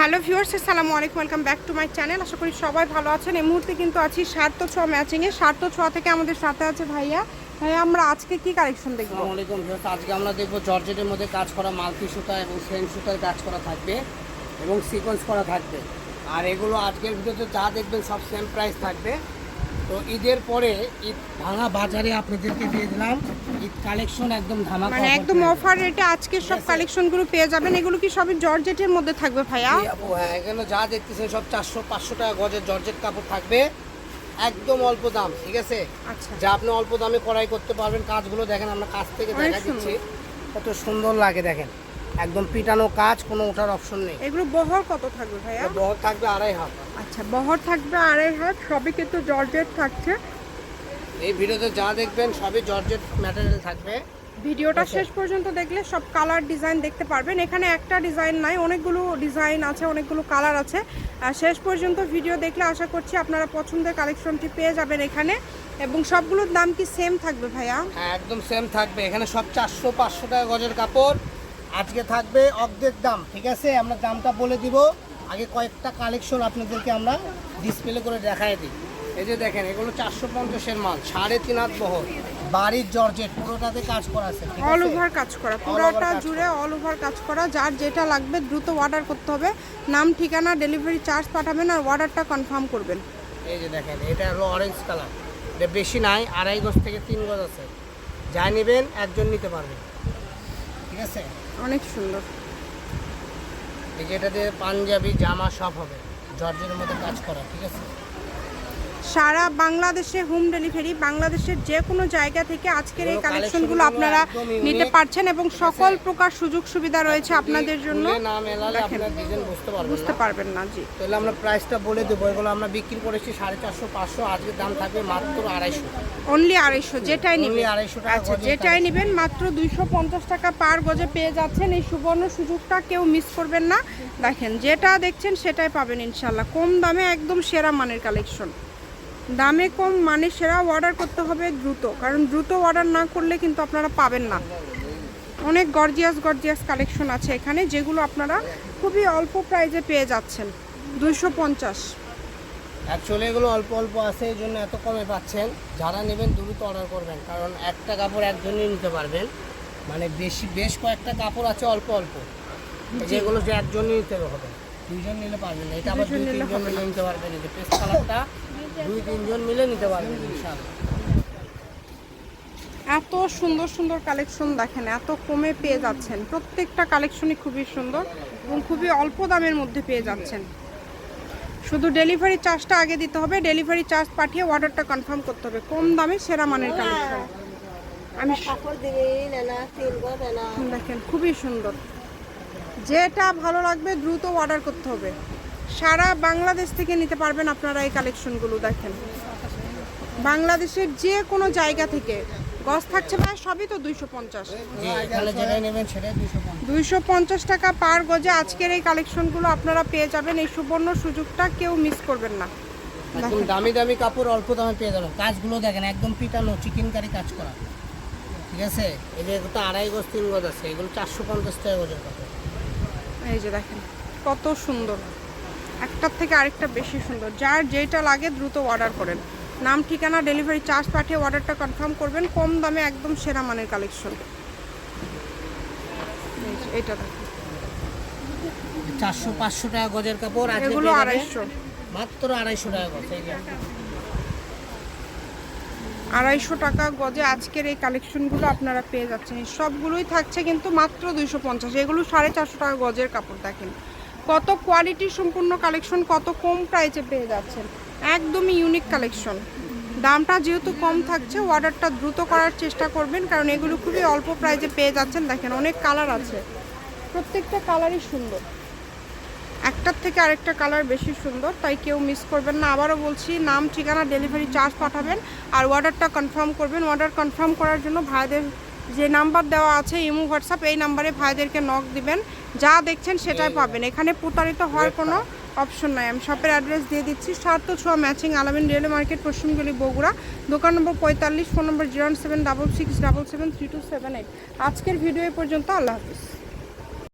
Hello viewers, আসসালামু আলাইকুম, welcome back to my channel. আশা করি সবাই ভালো আছেন। এই মুহূর্তে কিন্তু আছি সার্থ ছোঁয়া ম্যাচিংয়ে সার্থ ছোঁয়া থেকে আমাদের সাথে আছে ভাইয়া। ভাইয়া, আমরা আজকে কি কালেকশন দেখব? আসসালামু আলাইকুম ভিউয়ার্স, আজকে আমরা দেখব জর্জেটের মধ্যে কাজ করা মালতি সুতা এবং সেন সুতার কাজ করা থাকবে এবং সিকোয়েন্স করা থাকবে। আর এগুলো আজকের ভিডিওতে যা দেখবেন সব সেম প্রাইস থাকবে। তো ঈদের পরে ঈদ ভাঙা বাজারে আপনাদেরকে দিয়ে দিলাম। ঈদ কালেকশন একদম ধামাকা মানে একদম অফার রেটে আজকে সব কালেকশনগুলো পেয়ে যাবেন। এগুলো কি সবই জর্জেটের মধ্যে থাকবে ভাইয়া? হ্যাঁ এখানে যা দেখতেছেন সব চারশো পাঁচশো টাকা গজের জর্জেট কাপড় থাকবে। একদম অল্প দাম ঠিক আছে? আচ্ছা। যা আপনি অল্প দামে কড়াই করতে পারবেন কাজগুলো দেখেন আমরা কাজ থেকে দেখা দিচ্ছি। কত সুন্দর লাগে দেখেন। একদম পিটানো কাজ কোনো ওঠার অপশন নেই। এগুলো বহর কত থাকবে ভাইয়া? বহর থাকবে আড়াই হাত। আচ্ছা বহর থাকবে আড়াই হাত সবই কিন্তু জর্জেট থাকছে। এই ভিডিওতে যা দেখবেন সবই জর্জেট ম্যাটেরিয়াল থাকবে। ভিডিওটা শেষ পর্যন্ত দেখলে সব কালার ডিজাইন দেখতে পারবেন। এখানে একটা ডিজাইন নাই অনেকগুলো ডিজাইন আছে অনেকগুলো কালার আছে। আর শেষ পর্যন্ত ভিডিও দেখলে আশা করছি আপনারা পছন্দের কালেকশনটি পেয়ে যাবেন এখানে। এবং সবগুলোর দাম কি সেম থাকবে ভাইয়া? হ্যাঁ একদম সেম থাকবে। এখানে সব চারশো পাঁচশো টাকা গজের কাপড়। আজকে থাকবে অর্ধেক দাম ঠিক আছে? আমরা দামটা বলে দিব। আগে কয়েকটা কালেকশন আপনাদেরকে আমরা ডিসপ্লে করে দেখাই দিই। এই যে দেখেন এগুলো চারশো পঞ্চাশের মাল সাড়ে তিন হাত বহর। বাড়ির জর্জেট পুরোটাতে কাজ করা আছে অল ওভার কাজ করা পুরোটা জুড়ে অল ওভার কাজ করা যার যেটা লাগবে দ্রুত অর্ডার করতে হবে। নাম ঠিকানা ডেলিভারি চার্জ পাঠাবেন আর অর্ডারটা কনফার্ম করবেন। এই যে দেখেন এটা হলো অরেঞ্জ কালার এটা বেশি নাই আড়াই গজ থেকে তিন গজ আছে। যা নেবেন একজন নিতে পারবেন ঠিক আছে? অনেক সুন্দর। এই যে এটা দিয়ে পাঞ্জাবি, জামা সব হবে। জর্জের মধ্যে কাজ করা, ঠিক আছে? সারা বাংলাদেশে হোম ডেলিভারি বাংলাদেশের যে কোনো জায়গা থেকে আজকের এই কালেকশনগুলো আপনারা নিতে পারছেন এবং সকল প্রকার সুযোগ সুবিধা রয়েছে আপনাদের জন্য। বুঝতে পারবেন না। জি। তাহলে আমরা প্রাইসটা বলে দেবো। এগুলো আমরা বিক্রি করেছি সাড়ে চারশো পাঁচশো। আজকের দাম থাকবে মাত্র আড়াইশো। অনলি আড়াইশো যেটাই নিবেন। 250 টাকা আচ্ছা যেটাই নেবেন মাত্র দুইশো পঞ্চাশ টাকা পার গজে পেয়ে যাচ্ছেন। এই সুবর্ণ সুযোগটা কেউ মিস করবেন না। দেখেন যেটা দেখছেন সেটাই পাবেন ইনশাল্লাহ কম দামে একদম সেরা মানের কালেকশন। দামে কম মানে সেরা অর্ডার করতে হবে দ্রুত। কারণ দ্রুত অর্ডার না করলে কিন্তু আপনারা পাবেন না। অনেক গর্জিয়াস গর্জিয়াস কালেকশন আছে এখানে যেগুলো আপনারা খুবই অল্প প্রাইজে পেয়ে যাচ্ছেন। দুইশো পঞ্চাশ। অ্যাকচুয়ালি এগুলো অল্প অল্প আছে এই জন্য এত কমে পাচ্ছেন। যারা নেবেন দ্রুত অর্ডার করবেন কারণ একটা কাপড় একজনই নিতে পারবেন। মানে বেশি বেশ কয়েকটা কাপড় আছে অল্প অল্প। এই যে একজনই নিতে হবে দুইজন নিলে পারবেন না। এটা আবার দুই নিলে তিনজন নিতে পারবেন। এই যে পেস্ট কালারটা দুই তিনজন মিলে নিতে পারবেন এত সুন্দর সুন্দর কালেকশন দেখেন এত কমে পেয়ে যাচ্ছেন। প্রত্যেকটা কালেকশনই খুবই সুন্দর এবং খুবই অল্প দামের মধ্যে পেয়ে যাচ্ছেন। শুধু ডেলিভারি চার্জটা আগে দিতে হবে ডেলিভারি চার্জ পাঠিয়ে অর্ডারটা কনফার্ম করতে হবে। কম দামে সেরা মানের কালেকশন। আমি দেখেন খুবই সুন্দর। যেটা ভালো লাগবে দ্রুত অর্ডার করতে হবে। সারা বাংলাদেশ থেকে নিতে পারবেন আপনারা এই কালেকশনগুলো দেখেন। বাংলাদেশের যে কোনো জায়গা থেকে। গজ থাকছে প্রায় সবই তো দুইশো পঞ্চাশ। দুইশো পঞ্চাশ। টাকা পার গজে আজকের এই কালেকশনগুলো আপনারা পেয়ে যাবেন। এই সুবর্ণ সুযোগটা কেউ মিস করবেন না। একদম দামি দামি কাপড় অল্প দামে পেয়ে যাবেন। কাজগুলো দেখেন একদম পিটানো চিকেন কারি কাজ করা। ঠিক আছে? এই যে তো আড়াই গজ তিন গজ আছে। এগুলো চারশো পঞ্চাশ টাকা গজের কাপড়। এই যে দেখেন কত সুন্দর। একটার থেকে আরেকটা বেশি সুন্দর। যার যেটা লাগে দ্রুত অর্ডার করেন। নাম ঠিকানা ডেলিভারি চার্জ পাঠিয়ে অর্ডারটা কনফার্ম করবেন। কম দামে একদম সেরা মানের কালেকশন এটা চারশো পাঁচশো টাকা গজের কাপড় এগুলো আড়াইশো। মাত্র আড়াইশো টাকা গজ আড়াইশো টাকা গজে আজকের এই কালেকশনগুলো আপনারা পেয়ে যাচ্ছেন। সবগুলোই থাকছে কিন্তু মাত্র দুইশো পঞ্চাশ। এগুলো সাড়ে চারশো টাকা গজের কাপড় দেখেন। কত কোয়ালিটি সম্পূর্ণ কালেকশন কত কম প্রাইসে পেয়ে যাচ্ছেন। একদমই ইউনিক কালেকশন দামটা যেহেতু কম থাকছে অর্ডারটা দ্রুত করার চেষ্টা করবেন, কারণ এগুলো খুবই অল্প প্রাইসে পেয়ে যাচ্ছেন। দেখেন, অনেক কালার আছে। প্রত্যেকটা কালারই সুন্দর। একটার থেকে আরেকটা কালার বেশি সুন্দর, তাই কেউ মিস করবেন না। আবারও বলছি, নাম, ঠিকানা ডেলিভারি চার্জ পাঠাবেন। আর অর্ডারটা কনফার্ম করবেন। অর্ডার কনফার্ম করার জন্য ভাইদের যে নাম্বার দেওয়া আছে ইমু হোয়াটসঅ্যাপ এই নাম্বারে ভাইদেরকে নক দিবেন। যা দেখছেন সেটাই পাবেন। এখানে প্রতারিত হওয়ার কোনো অপশন নাই। আমি শপের অ্যাড্রেস দিয়ে দিচ্ছি। সার্থ ছোঁয়া ম্যাচিং আলামিন রেলওয়ে মার্কেট পশ্চিমগুলি বগুড়া। দোকান নম্বর পঁয়তাল্লিশ phone number zero seven double six double seven three two seven eight আজকের ভিডিও এ পর্যন্ত। আল্লাহ হাফিজ।